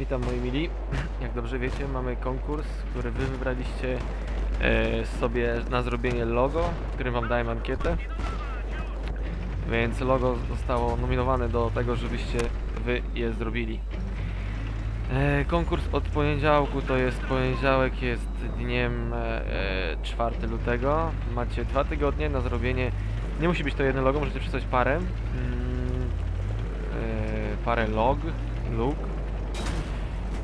Witam moi mili. Jak dobrze wiecie, mamy konkurs, który wy wybraliście e, sobie na zrobienie logo, w którym wam dałem ankietę. Więc logo zostało nominowane do tego, żebyście wy je zrobili. E, konkurs od poniedziałku to jest poniedziałek, jest dniem e, e, 4 lutego. Macie dwa tygodnie na zrobienie. Nie musi być to jedno logo, możecie przysłać parę. Mm, parę log.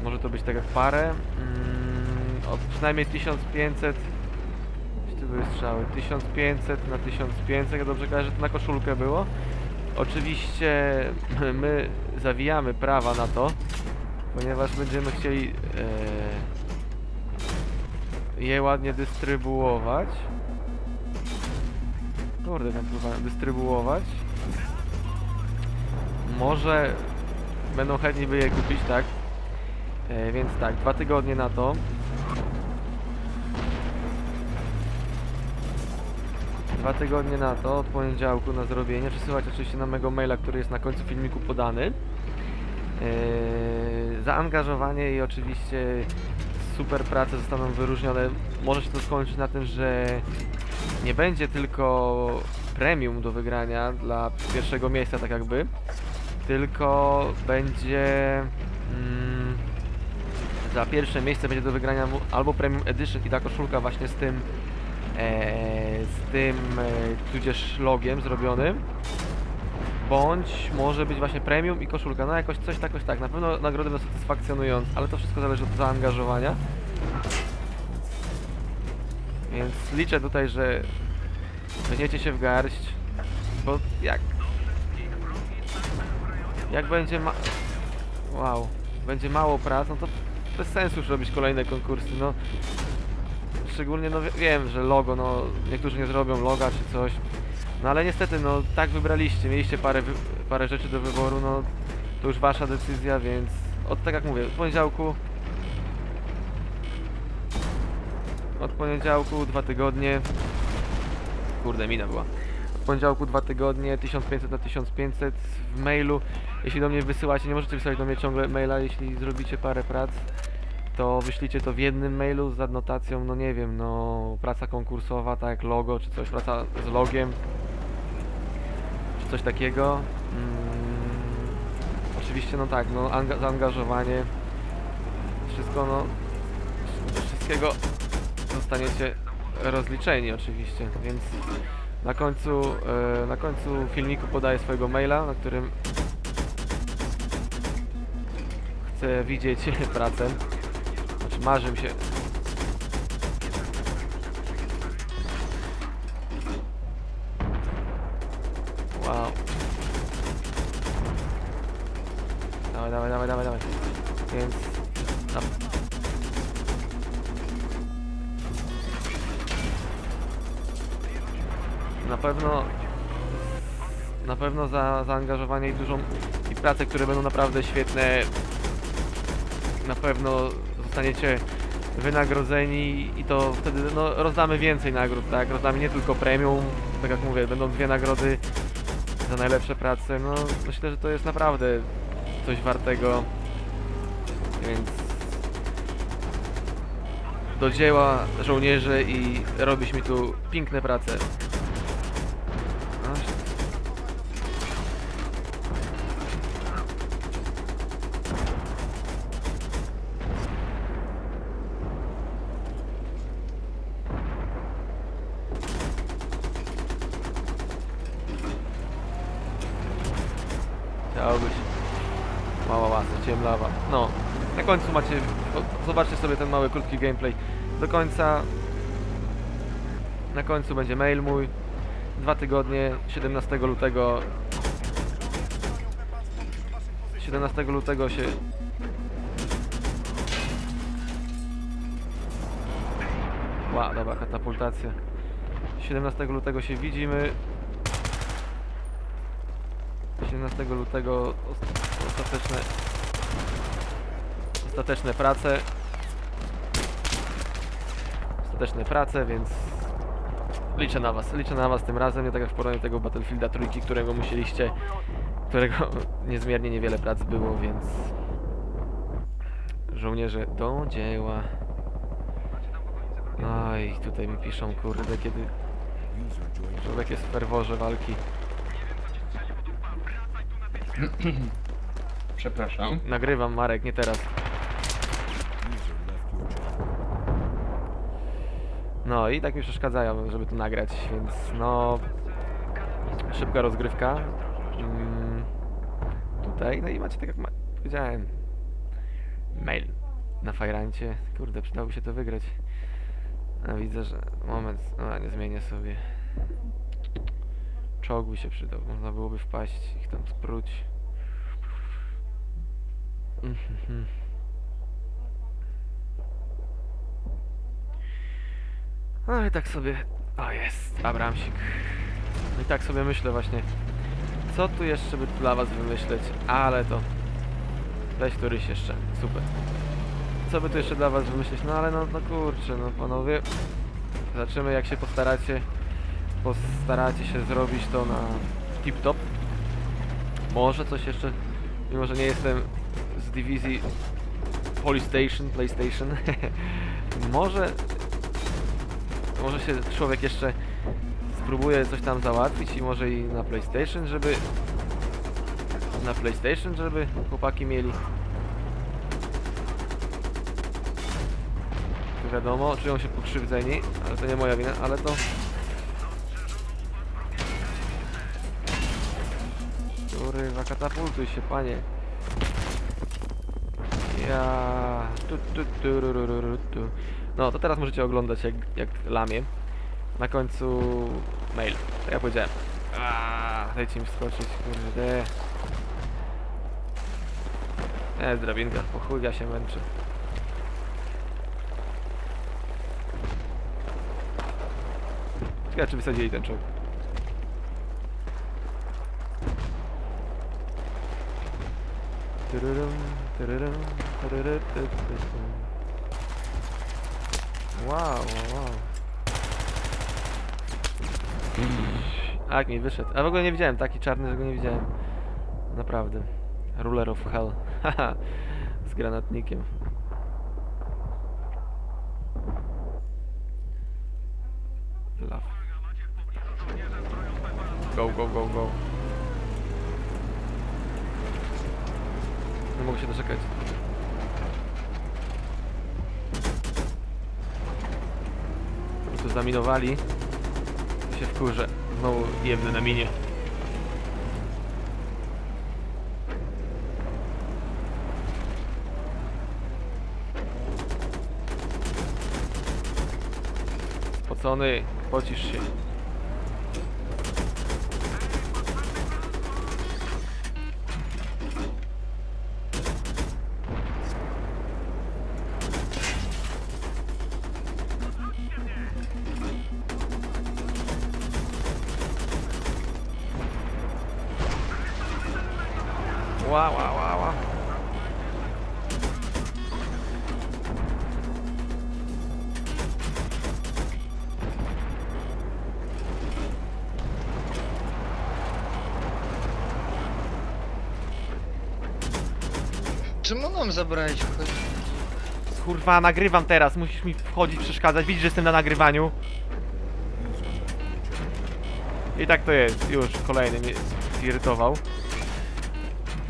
Może to być tak jak parę. Mm, od przynajmniej 1500. Gdzie tu były strzały? 1500 na 1500, jak dobrze kojarzę, to na koszulkę było. Oczywiście my zawijamy prawa na to, ponieważ będziemy chcieli e, je ładnie dystrybuować. Kurde, tam próbowałem dystrybuować. Może będą chętni by je kupić, tak? E, więc tak, dwa tygodnie na to. Dwa tygodnie na to, od poniedziałku na zrobienie. Przesyłać oczywiście na mego maila, który jest na końcu filmiku podany. Eee, zaangażowanie i oczywiście super prace zostaną wyróżnione. Może się to skończyć na tym, że nie będzie tylko premium do wygrania dla pierwszego miejsca, tak jakby, tylko będzie mm, za pierwsze miejsce będzie do wygrania albo premium edition i ta koszulka właśnie z tym e, z tym e, tudzież logiem zrobionym bądź może być właśnie premium i koszulka, no jakoś coś tak, jakoś tak, na pewno nagrody będą satysfakcjonujące, ale to wszystko zależy od zaangażowania. Więc liczę tutaj, że weźmiecie się w garść bo jak jak będzie ma... Wow, będzie mało prac, no to bez sensu już robić kolejne konkursy, no. Szczególnie, no wie- wiem, że logo, no niektórzy nie zrobią loga czy coś, no ale niestety, no tak wybraliście, mieliście parę, parę rzeczy do wyboru, no to już wasza decyzja, więc od tak jak mówię, od poniedziałku od poniedziałku dwa tygodnie. Kurde mina była poniedziałku dwa tygodnie 1500 na 1500 w mailu jeśli do mnie wysyłacie, nie możecie wysłać do mnie ciągle maila, jeśli zrobicie parę prac to wyślijcie to w jednym mailu z adnotacją, no nie wiem, no praca konkursowa, tak jak logo, czy coś, praca z logiem, czy coś takiego. Mm, oczywiście, no tak, no anga- zaangażowanie, wszystko, no, wszystkiego zostaniecie rozliczeni oczywiście, więc na końcu, e, na końcu filmiku podaję swojego maila, na którym chcę widzieć pracę. Znaczy marzy mi się. Wow. Dawaj, dawaj, dawaj, dawaj, dawaj. Więc... pewno... Na pewno za zaangażowanie i dużą... i pracę, które będą naprawdę świetne na pewno zostaniecie wynagrodzeni i to wtedy no, rozdamy więcej nagród, tak? Rozdamy nie tylko premium, tak jak mówię, będą dwie nagrody za najlepsze prace, no myślę, że to jest naprawdę coś wartego, więc do dzieła żołnierze i robisz mi tu piękne prace. No, Chciałbyś. Mała łasa, ciemlawa. No, na końcu macie, zobaczcie sobie ten mały, krótki gameplay. Do końca, na końcu będzie mail mój. Dwa tygodnie, 17 lutego. 17 lutego się... Ła, dobra, katapultacja. 17 lutego się widzimy. 17 lutego os- ostateczne ostateczne prace ostateczne prace, więc liczę na was, liczę na was tym razem, nie tak jak w porównaniu tego Battlefielda trójki, którego musieliście którego niezmiernie niewiele prac było, więc żołnierze do dzieła. No i tutaj mi piszą, kurde, kiedy człowiek jest w ferworze walki. Przepraszam. Nagrywam, Marek, nie teraz. No i tak mi przeszkadzają, żeby tu nagrać, więc no... Szybka rozgrywka. Mm, tutaj, no i macie tak jak ma powiedziałem. Mail na fajrancie. Kurde, przydałoby się to wygrać. A widzę, że... Moment, no nie zmienię sobie. Czołg by się przydał, można byłoby wpaść, ich tam spróć. Mhm. No i tak sobie... O jest, Abramsik. No i tak sobie myślę właśnie, co tu jeszcze by dla was wymyśleć, ale to... Weź któryś jeszcze, super. Co by tu jeszcze dla was wymyśleć? No ale no, no kurczę, no panowie. Zobaczymy jak się postaracie, postaracie się zrobić to na tip-top. Może coś jeszcze, mimo że nie jestem z dywizji Polystation, PlayStation. może może się człowiek jeszcze spróbuje coś tam załatwić i może i na PlayStation, żeby na PlayStation, żeby chłopaki mieli. Wiadomo, czują się pokrzywdzeni, ale to nie moja wina, ale to katapultuj się, panie. Ja. Tu, tu, tu, ru, ru, ru, tu. No, to teraz możecie oglądać jak, jak lamię. Na końcu mail. Tak jak powiedziałem. Aaaa, dajcie mi wskoczyć, kurde. Jest drabinka, po chuj ja się męczę. Ciekawe czy wysadzili ten czołg. Wow, wow, wow. Tak mi wyszedł. A w ogóle nie widziałem, taki czarny, że go nie widziałem. Naprawdę. Ruler of Hell. Haha. Z granatnikiem. Love. Go, go, go, go. Nie mogę się doczekać. Po prostu zaminowali. To się wkurzę. Znowu jebnę na minie. Spocony, pocisz się. Ła, ła, ła, ła. Czemu nam zabrałeś wchodzić? Kurwa, nagrywam teraz, musisz mi wchodzić, przeszkadzać. Widzisz, że jestem na nagrywaniu. I tak to jest, już kolejny mnie zirytował.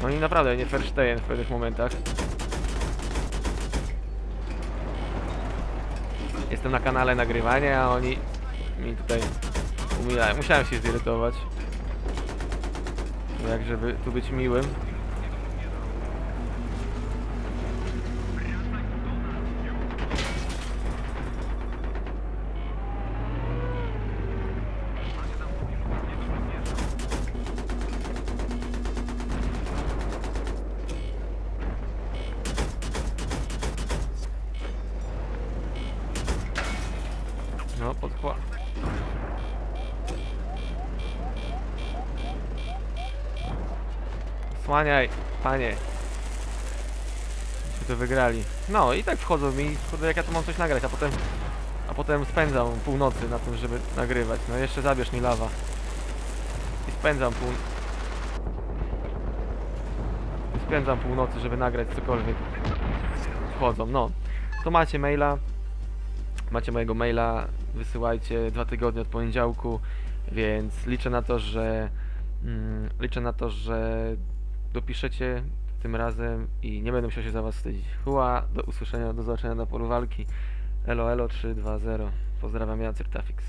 No i naprawdę nie Verstejen w pewnych momentach. Jestem na kanale nagrywania, a oni mi tutaj umijają. Musiałem się zirytować. Jak żeby tu być miłym. Słaniaj, panie. Myśmy to wygrali. No i tak wchodzą mi, kurde jak ja tu mam coś nagrać, a potem... A potem spędzam północy na tym, żeby nagrywać. No jeszcze zabierz mi lawa. I spędzam pół... I spędzam północy, żeby nagrać cokolwiek. wchodzą, no. To macie maila, macie mojego maila, wysyłajcie dwa tygodnie od poniedziałku, więc liczę na to, że mm, liczę na to, że dopiszecie tym razem i nie będę musiał się za was wstydzić. Hua, do usłyszenia, do zobaczenia na polu walki. Elo, elo 320. Pozdrawiam, ja Cyrtafix.